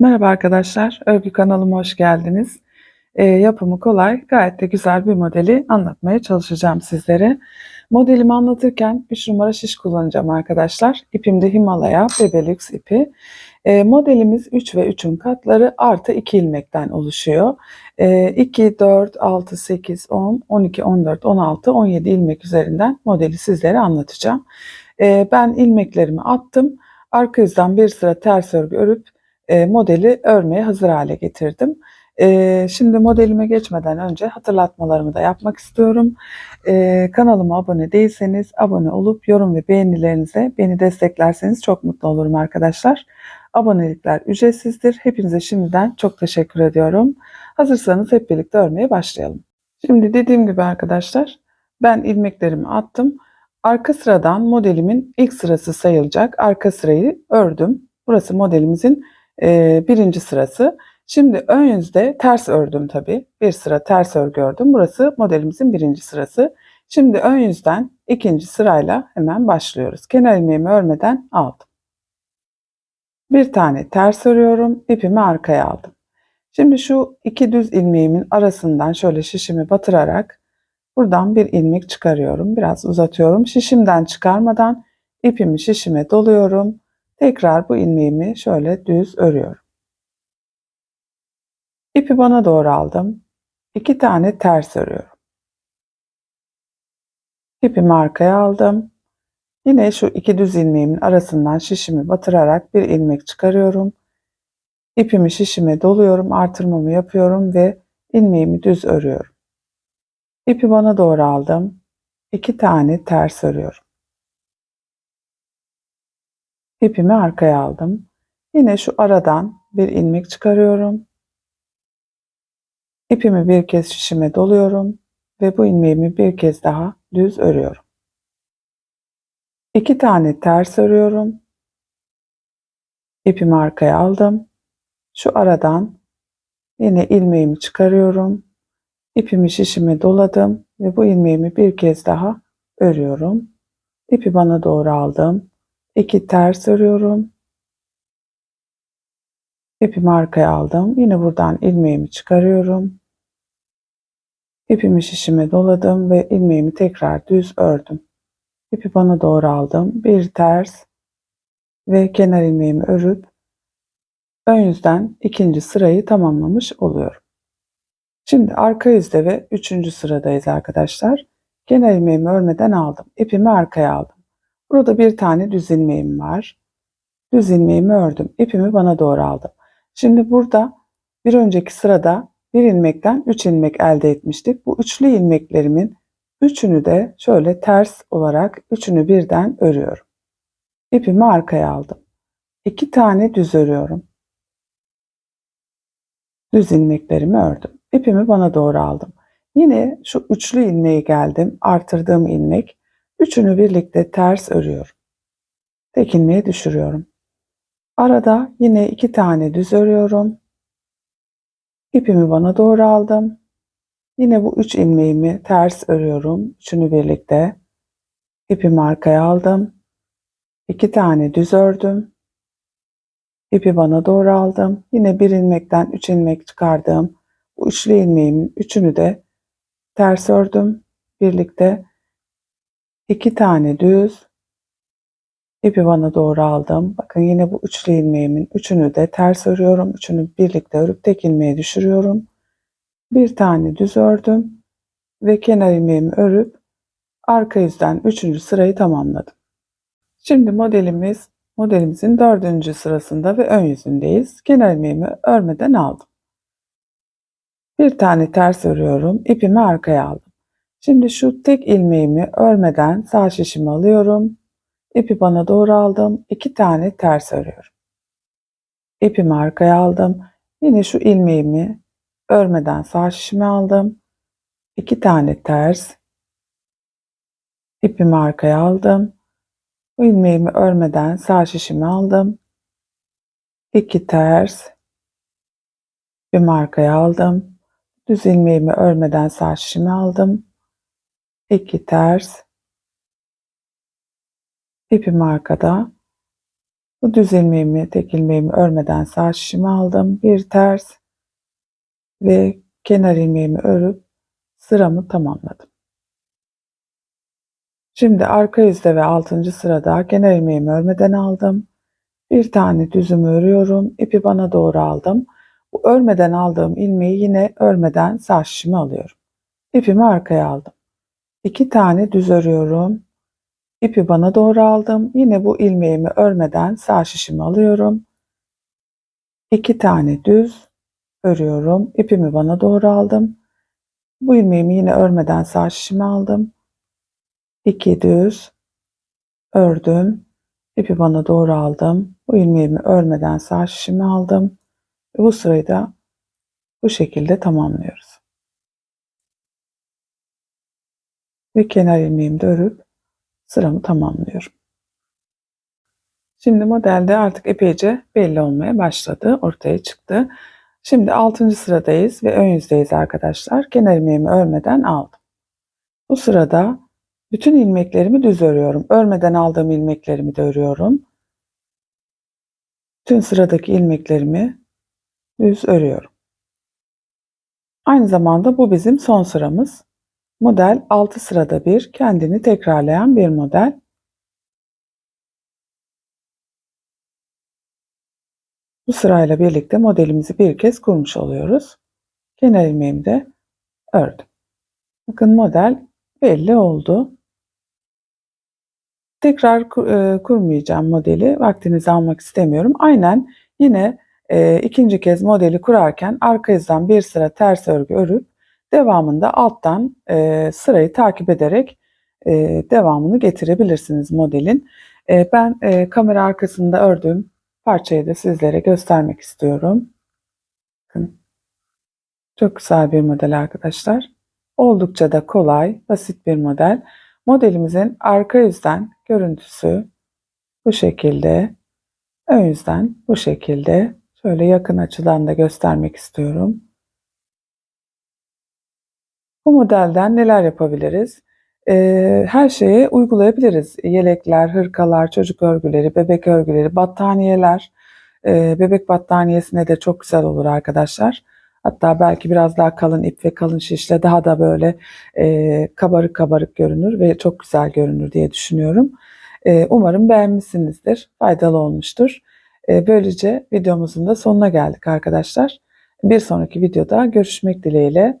Merhaba arkadaşlar, örgü kanalıma hoş geldiniz. Ee, yapımı kolay, gayet de güzel bir modeli anlatmaya çalışacağım sizlere. Modelimi anlatırken 3 numara şiş kullanacağım arkadaşlar. İpim de Himalaya Bebelux ipi. Ee, modelimiz 3 ve 3'ün katları artı 2 ilmekten oluşuyor. Ee, 2, 4, 6, 8, 10, 12, 14, 16, 17 ilmek üzerinden modeli sizlere anlatacağım. Ee, ben ilmeklerimi attım. Arka yüzden bir sıra ters örgü örüp e, modeli örmeye hazır hale getirdim. E, şimdi modelime geçmeden önce hatırlatmalarımı da yapmak istiyorum. E, kanalıma abone değilseniz abone olup yorum ve beğenilerinize beni desteklerseniz çok mutlu olurum arkadaşlar. Abonelikler ücretsizdir. Hepinize şimdiden çok teşekkür ediyorum. Hazırsanız hep birlikte örmeye başlayalım. Şimdi dediğim gibi arkadaşlar ben ilmeklerimi attım. Arka sıradan modelimin ilk sırası sayılacak arka sırayı ördüm. Burası modelimizin e, birinci sırası. Şimdi ön yüzde ters ördüm tabi. Bir sıra ters örgü ördüm. Burası modelimizin birinci sırası. Şimdi ön yüzden ikinci sırayla hemen başlıyoruz. Kenar ilmeğimi örmeden aldım. Bir tane ters örüyorum. ipimi arkaya aldım. Şimdi şu iki düz ilmeğimin arasından şöyle şişimi batırarak buradan bir ilmek çıkarıyorum. Biraz uzatıyorum. Şişimden çıkarmadan ipimi şişime doluyorum Tekrar bu ilmeğimi şöyle düz örüyorum. İpi bana doğru aldım. İki tane ters örüyorum. İpimi arkaya aldım. Yine şu iki düz ilmeğimin arasından şişimi batırarak bir ilmek çıkarıyorum. İpimi şişime doluyorum, artırmamı yapıyorum ve ilmeğimi düz örüyorum. İpi bana doğru aldım. İki tane ters örüyorum. İpimi arkaya aldım. Yine şu aradan bir ilmek çıkarıyorum. İpimi bir kez şişime doluyorum ve bu ilmeğimi bir kez daha düz örüyorum. İki tane ters örüyorum. İpimi arkaya aldım. Şu aradan yine ilmeğimi çıkarıyorum. İpimi şişime doladım ve bu ilmeğimi bir kez daha örüyorum. İpi bana doğru aldım. 2 ters örüyorum. İpimi arkaya aldım. Yine buradan ilmeğimi çıkarıyorum. İpimi şişime doladım ve ilmeğimi tekrar düz ördüm. İpi bana doğru aldım. Bir ters ve kenar ilmeğimi örüp ön yüzden ikinci sırayı tamamlamış oluyorum. Şimdi arka yüzde ve üçüncü sıradayız arkadaşlar. Kenar ilmeğimi örmeden aldım. İpimi arkaya aldım. Burada bir tane düz ilmeğim var. Düz ilmeğimi ördüm. İpimi bana doğru aldım. Şimdi burada bir önceki sırada bir ilmekten üç ilmek elde etmiştik. Bu üçlü ilmeklerimin üçünü de şöyle ters olarak üçünü birden örüyorum. İpimi arkaya aldım. İki tane düz örüyorum. Düz ilmeklerimi ördüm. İpimi bana doğru aldım. Yine şu üçlü ilmeği geldim. Artırdığım ilmek. Üçünü birlikte ters örüyorum. Tek ilmeği düşürüyorum. Arada yine iki tane düz örüyorum. İpimi bana doğru aldım. Yine bu üç ilmeğimi ters örüyorum. Üçünü birlikte. İpimi arkaya aldım. İki tane düz ördüm. İpi bana doğru aldım. Yine bir ilmekten üç ilmek çıkardım. Bu üçlü ilmeğimin üçünü de ters ördüm. Birlikte 2 tane düz ipi bana doğru aldım. Bakın yine bu üçlü ilmeğimin üçünü de ters örüyorum. Üçünü birlikte örüp tek ilmeğe düşürüyorum. Bir tane düz ördüm ve kenar ilmeğimi örüp arka yüzden üçüncü sırayı tamamladım. Şimdi modelimiz modelimizin dördüncü sırasında ve ön yüzündeyiz. Kenar ilmeğimi örmeden aldım. Bir tane ters örüyorum. ipimi arkaya aldım. Şimdi şu tek ilmeğimi örmeden sağ şişimi alıyorum. İpi bana doğru aldım. İki tane ters örüyorum. İpimi arkaya aldım. Yine şu ilmeğimi örmeden sağ şişimi aldım. İki tane ters. İpimi arkaya aldım. Bu ilmeğimi örmeden sağ şişimi aldım. İki ters. İpimi arkaya aldım. Düz ilmeğimi örmeden sağ şişimi aldım. 2 ters ipim arkada Bu düz ilmeğimi, tek ilmeğimi örmeden sağ şişimi aldım. Bir ters ve kenar ilmeğimi örüp sıramı tamamladım. Şimdi arka yüzde ve 6. sırada kenar ilmeğimi örmeden aldım. Bir tane düzümü örüyorum. İpi bana doğru aldım. Bu örmeden aldığım ilmeği yine örmeden sağ şişime alıyorum. İpimi arkaya aldım. İki tane düz örüyorum. İpi bana doğru aldım. Yine bu ilmeğimi örmeden sağ şişimi alıyorum. İki tane düz örüyorum. İpimi bana doğru aldım. Bu ilmeğimi yine örmeden sağ şişime aldım. 2 düz ördüm. İpi bana doğru aldım. Bu ilmeğimi örmeden sağ şişime aldım. Ve bu sırayı da bu şekilde tamamlıyoruz. Ve kenar ilmeğimi de örüp sıramı tamamlıyorum. Şimdi modelde artık epeyce belli olmaya başladı. Ortaya çıktı. Şimdi 6. sıradayız ve ön yüzdeyiz arkadaşlar. Kenar ilmeğimi örmeden aldım. Bu sırada bütün ilmeklerimi düz örüyorum. Örmeden aldığım ilmeklerimi de örüyorum. Bütün sıradaki ilmeklerimi düz örüyorum. Aynı zamanda bu bizim son sıramız. Model 6 sırada bir kendini tekrarlayan bir model. Bu sırayla birlikte modelimizi bir kez kurmuş oluyoruz. Kenar ilmeğimi de ördüm. Bakın model belli oldu. Tekrar kur, e, kurmayacağım modeli. Vaktinizi almak istemiyorum. Aynen yine e, ikinci kez modeli kurarken arka yüzden bir sıra ters örgü örüp devamında alttan e, sırayı takip ederek e, devamını getirebilirsiniz modelin. E, ben e, kamera arkasında ördüğüm parçayı da sizlere göstermek istiyorum. Bakın. Çok güzel bir model arkadaşlar. Oldukça da kolay, basit bir model. Modelimizin arka yüzden görüntüsü bu şekilde. Ön yüzden bu şekilde. Şöyle yakın açıdan da göstermek istiyorum. Bu modelden neler yapabiliriz? Her şeye uygulayabiliriz. Yelekler, hırkalar, çocuk örgüleri, bebek örgüleri, battaniyeler. Bebek battaniyesine de çok güzel olur arkadaşlar. Hatta belki biraz daha kalın ip ve kalın şişle daha da böyle kabarık kabarık görünür ve çok güzel görünür diye düşünüyorum. Umarım beğenmişsinizdir, faydalı olmuştur. Böylece videomuzun da sonuna geldik arkadaşlar. Bir sonraki videoda görüşmek dileğiyle.